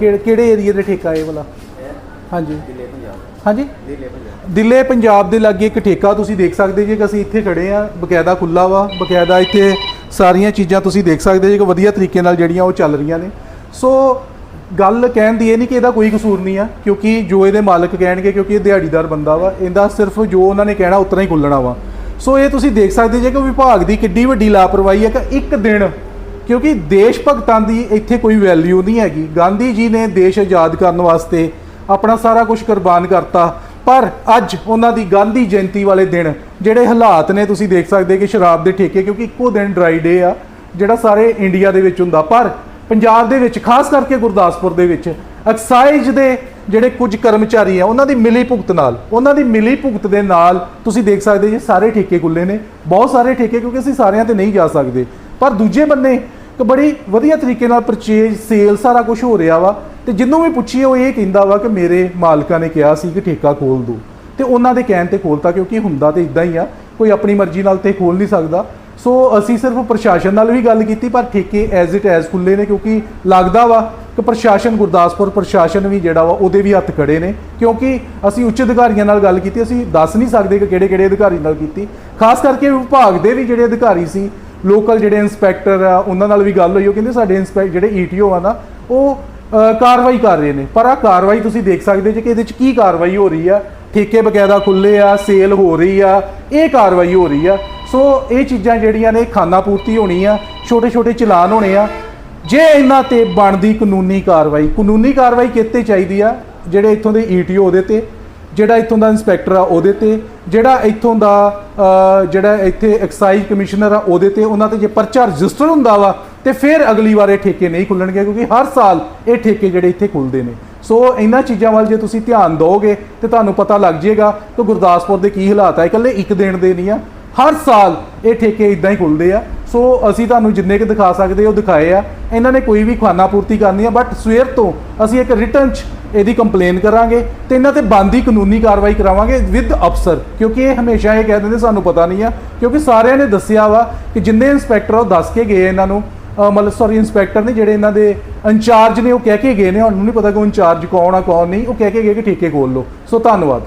ਕਿਹੜੇ ਕਿਹੜੇ ਏਰੀਆ ਦੇ ਠੇਕਾ ਇਹ ਵਾਲਾ? ਹਾਂਜੀ। ਦਿੱਲੀ ਪੰਜਾਬ। ਹਾਂਜੀ? ਦਿੱਲੀ ਪੰਜਾਬ। ਦਿੱਲੇ ਪੰਜਾਬ ਦੇ ਲਾਗੇ ਇੱਕ ਠੇਕਾ ਤੁਸੀਂ ਦੇਖ ਸਕਦੇ ਜੀ ਕਿ ਅਸੀਂ ਇੱਥੇ ਖੜੇ ਆ ਬਕਾਇਦਾ ਖੁੱਲਾ ਵਾ ਬਕਾਇਦਾ ਇੱਥੇ ਸਾਰੀਆਂ ਚੀਜ਼ਾਂ ਤੁਸੀਂ ਦੇਖ ਸਕਦੇ ਜੀ ਕਿ ਵਧੀਆ ਤਰੀਕੇ ਨਾਲ ਜਿਹੜੀਆਂ ਉਹ ਚੱਲ ਰਹੀਆਂ ਨੇ। ਸੋ ਗੱਲ ਕਹਿਣ ਦੀ ਇਹ ਨਹੀਂ ਕਿ ਇਹਦਾ ਕੋਈ ਕਸੂਰ ਨਹੀਂ ਆ ਕਿਉਂਕਿ ਜੋ ਇਹਦੇ ਮਾਲਕ ਕਹਿਣਗੇ ਕਿਉਂਕਿ ਇਹ ਦਿਹਾੜੀਦਾਰ ਬੰਦਾ ਵਾ ਇਹਦਾ ਸਿਰਫ ਜੋ ਉਹਨਾਂ ਨੇ ਕਹਿਣਾ ਉਤਨਾ ਹੀ ਖੁੱਲਣਾ ਵਾ। ਸੋ ਇਹ ਤੁਸੀਂ ਦੇਖ ਸਕਦੇ ਜੇ ਕਿ ਵਿਭਾਗ ਦੀ ਕਿੱਡੀ ਵੱਡੀ ਲਾਪਰਵਾਹੀ ਹੈ ਕਿ ਇੱਕ ਦਿਨ ਕਿਉਂਕਿ ਦੇਸ਼ ਭਗਤਾਂ ਦੀ ਇੱਥੇ ਕੋਈ ਵੈਲਿਊ ਨਹੀਂ ਹੈਗੀ। ਗਾਂਧੀ ਜੀ ਨੇ ਦੇਸ਼ ਆਜ਼ਾਦ ਕਰਨ ਵਾਸਤੇ ਆਪਣਾ ਸਾਰਾ ਕੁਝ ਕੁਰਬਾਨ ਕਰਤਾ। ਪਰ ਅੱਜ ਉਹਨਾਂ ਦੀ ਗਾਂਧੀ ਜਯੰਤੀ ਵਾਲੇ ਦਿਨ, ਜਿਹੜੇ ਹਾਲਾਤ ਨੇ, ਤੁਸੀਂ ਦੇਖ ਸਕਦੇ ਕਿ ਸ਼ਰਾਬ ਦੇ ਠੇਕੇ, ਕਿਉਂਕਿ ਇੱਕੋ ਦਿਨ ਡਰਾਈ ਡੇ ਆ, ਜਿਹੜਾ ਸਾਰੇ ਇੰਡੀਆ ਦੇ ਵਿੱਚ ਹੁੰਦਾ। ਪਰ ਪੰਜਾਬ ਦੇ ਵਿੱਚ, ਖਾਸ ਕਰਕੇ ਗੁਰਦਾਸਪੁਰ ਦੇ ਵਿੱਚ ਐਕਸਾਈਜ਼ ਦੇ ਜਿਹੜੇ ਕੁਝ ਕਰਮਚਾਰੀ ਆ, ਉਹਨਾਂ ਦੀ ਮਿਲੀ ਭੁਗਤ ਨਾਲ, ਉਹਨਾਂ ਦੀ ਮਿਲੀ ਭੁਗਤ ਦੇ ਨਾਲ ਤੁਸੀਂ ਦੇਖ ਸਕਦੇ ਜੀ ਸਾਰੇ ਠੇਕੇ ਖੁੱਲੇ ਨੇ। ਬਹੁਤ ਸਾਰੇ ਠੇਕੇ, ਕਿਉਂਕਿ ਅਸੀਂ ਸਾਰਿਆਂ ਤੇ ਨਹੀਂ ਜਾ ਸਕਦੇ। ਪਰ ਦੂਜੇ ਬੰਨੇ ਇੱਕ ਬੜੀ ਵਧੀਆ ਤਰੀਕੇ ਨਾਲ ਪਰਚੇਜ ਸੇਲ ਸਾਰਾ ਕੁਝ ਹੋ ਰਿਹਾ ਵਾ ਤੇ ਜਿੰਨੂੰ ਵੀ ਪੁੱਛੀਏ, ਉਹ ਇਹ ਕਹਿੰਦਾ ਵਾ ਕਿ ਮੇਰੇ ਮਾਲਕਾਂ ਨੇ ਕਿਹਾ ਸੀ ਕਿ ਠੇਕਾ ਖੋਲ ਦੋ। ਤੇ ਉਹਨਾਂ ਦੇ ਕਹਿਣ ਤੇ ਖੋਲਤਾ ਕਿਉਂਕਿ ਹੁੰਦਾ ਤੇ ਇਦਾਂ ਹੀ ਆ, ਕੋਈ ਆਪਣੀ ਮਰਜ਼ੀ ਨਾਲ ਤੇ ਖੋਲ ਨਹੀਂ ਸਕਦਾ। ਸੋ ਅਸੀਂ ਸਿਰਫ ਪ੍ਰਸ਼ਾਸਨ ਨਾਲ ਵੀ ਗੱਲ ਕੀਤੀ, ਪਰ ਠੇਕੇ ਐਜ਼ ਇਟ ਐਜ਼ ਖੁੱਲੇ ਨੇ ਕਿਉਂਕਿ ਲੱਗਦਾ ਵਾ ਕਿ ਪ੍ਰਸ਼ਾਸਨ, ਗੁਰਦਾਸਪੁਰ ਪ੍ਰਸ਼ਾਸਨ ਵੀ ਜਿਹੜਾ ਵਾ, ਉਹਦੇ ਵੀ ਹੱਥ ਖੜੇ ਨੇ। ਕਿਉਂਕਿ ਅਸੀਂ ਉੱਚ ਅਧਿਕਾਰੀਆਂ ਨਾਲ ਗੱਲ ਕੀਤੀ, ਅਸੀਂ ਦੱਸ ਨਹੀਂ ਸਕਦੇ ਕਿ ਕਿਹੜੇ ਕਿਹੜੇ ਅਧਿਕਾਰੀ ਨਾਲ ਕੀਤੀ। ਖਾਸ ਕਰਕੇ ਵਿਭਾਗ ਦੇ ਵੀ ਜਿਹੜੇ ਅਧਿਕਾਰੀ ਸੀ ਲੋਕਲ ਜਿਹੜੇ ਇਨਸਪੈਕਟਰ ਆ, ਉਹਨਾਂ ਨਾਲ ਵੀ ਗੱਲ ਹੋਈ, ਉਹ ਕਹਿੰਦੇ ਸਾਡੇ ਇਨਸਪੈਕਟਰ ਜਿਹੜੇ ਈਟੀਓ ਆ ਨਾ, ਉਹ ਕਾਰਵਾਈ ਕਰ ਰਹੇ ਨੇ। ਪਰ ਆ ਕਾਰਵਾਈ ਤੁਸੀਂ ਦੇਖ ਸਕਦੇ ਜੇ ਕਿ ਇਹਦੇ ਚ ਕੀ ਕਾਰਵਾਈ ਹੋ ਰਹੀ ਆ। ਠੇਕੇ ਬਕਾਇਦਾ ਖੁੱਲੇ ਆ, ਸੇਲ ਹੋ ਰਹੀ ਆ, ਇਹ ਕਾਰਵਾਈ ਹੋ ਰਹੀ ਆ। ਸੋ ਇਹ ਚੀਜ਼ਾਂ ਜਿਹੜੀਆਂ ਨੇ ਖਾਨਾ ਪੂਰਤੀ ਹੋਣੀ ਆ ਛੋਟੇ ਛੋਟੇ ਚਲਾਨ ਹੋਣੇ ਆ। ਜੇ ਇਹਨਾਂ ਤੇ ਬਣਦੀ ਕਾਨੂੰਨੀ ਕਾਰਵਾਈ ਕਾਨੂੰਨੀ ਕਾਰਵਾਈ ਕਿਤੇ ਚਾਹੀਦੀ ਆ, ਜਿਹੜੇ ਇੱਥੋਂ ਦੇ ਈਟੀਓ ਉਹਦੇ ਤੇ ਜਿਹੜਾ ਇੱਥੋਂ ਦਾ ਇੰਸਪੈਕਟਰ ਆ ਉਹਦੇ ਤੇ, ਜਿਹੜਾ ਇੱਥੋਂ ਦਾ ਜਿਹੜਾ ਇੱਥੇ ਐਕਸਾਈਜ਼ ਕਮਿਸ਼ਨਰ ਆ ਉਹਦੇ ਤੇ, ਉਹਨਾਂ ਤੇ ਜੇ ਪਰਚਾ ਰਜਿਸਟਰ ਹੁੰਦਾ ਵਾ, ਤੇ ਫਿਰ ਅਗਲੀ ਵਾਰ ਇਹ ਠੇਕੇ ਨਹੀਂ ਖੁੱਲਣਗੇ, ਕਿਉਂਕਿ ਹਰ ਸਾਲ ਇਹ ਠੇਕੇ ਜਿਹੜੇ ਇੱਥੇ ਖੁੱਲਦੇ ਨੇ। ਸੋ ਇਹਨਾਂ ਚੀਜ਼ਾਂ ਵੱਲ ਜੇ ਤੁਸੀਂ ਧਿਆਨ ਦਿਓਗੇ, ਤੇ ਤੁਹਾਨੂੰ ਪਤਾ ਲੱਗ ਜਾਏਗਾ ਕਿ ਗੁਰਦਾਸਪੁਰ ਦੇ ਕੀ ਹਾਲਾਤ ਆ। ਇਕੱਲੇ ਇੱਕ ਦਿਨ ਦੇ ਨਹੀਂ ਆ, ਹਰ ਸਾਲ ਇਹ ਠੇਕੇ ਇਦਾਂ ਹੀ ਖੁੱਲਦੇ ਆ। ਸੋ ਅਸੀਂ ਤੁਹਾਨੂੰ ਜਿੰਨੇ ਕਿ ਦਿਖਾ ਸਕਦੇ, ਉਹ ਦਿਖਾਏ ਆ। ਇਹਨਾਂ ਨੇ ਕੋਈ ਵੀ ਖਾਨਾ ਪੂਰਤੀ ਕਰਨੀ ਆ, ਬਟ ਸਵੇਰ ਤੋਂ ਅਸੀਂ ਇੱਕ ਰਿਟਰਨ ਚ ਇਹਦੀ ਕੰਪਲੇਨ ਕਰਾਂਗੇ ਤੇ ਇਹਨਾਂ ਤੇ ਬੰਦੀ ਕਾਨੂੰਨੀ ਕਾਰਵਾਈ ਕਰਾਵਾਂਗੇ ਵਿਦ ਅਫਸਰ। ਕਿਉਂਕਿ ਇਹ ਹਮੇਸ਼ਾ ਇਹ ਕਹਿ ਦਿੰਦੇ, ਸਾਨੂੰ ਪਤਾ ਨਹੀਂ ਆ। ਕਿਉਂਕਿ ਸਾਰਿਆਂ ਨੇ ਦੱਸਿਆ ਵਾ ਕਿ ਜਿੰਨੇ ਇਨਸਪੈਕਟਰ ਆ, ਉਹ ਦੱਸ ਕੇ ਗਏ ਇਹਨਾਂ ਨੂੰ। ਮਤਲਬ ਸੌਰੀ ਇਨਸਪੈਕਟਰ ਨੇ ਜਿਹੜੇ ਇਹਨਾਂ ਦੇ ਇੰਚਾਰਜ ਨੇ, ਉਹ ਕਹਿ ਕੇ ਗਏ ਨੇ। ਹੁਣ ਨੂੰ ਨਹੀਂ ਪਤਾ ਕਿ ਉਹ ਇੰਚਾਰਜ ਕੌਣ ਆ, ਕੌਣ ਨਹੀਂ। ਉਹ ਕਹਿ ਕੇ ਗਏ ਕਿ ਠੇਕੇ ਖੋਲ ਲਓ। ਸੋ ਧੰਨਵਾਦ।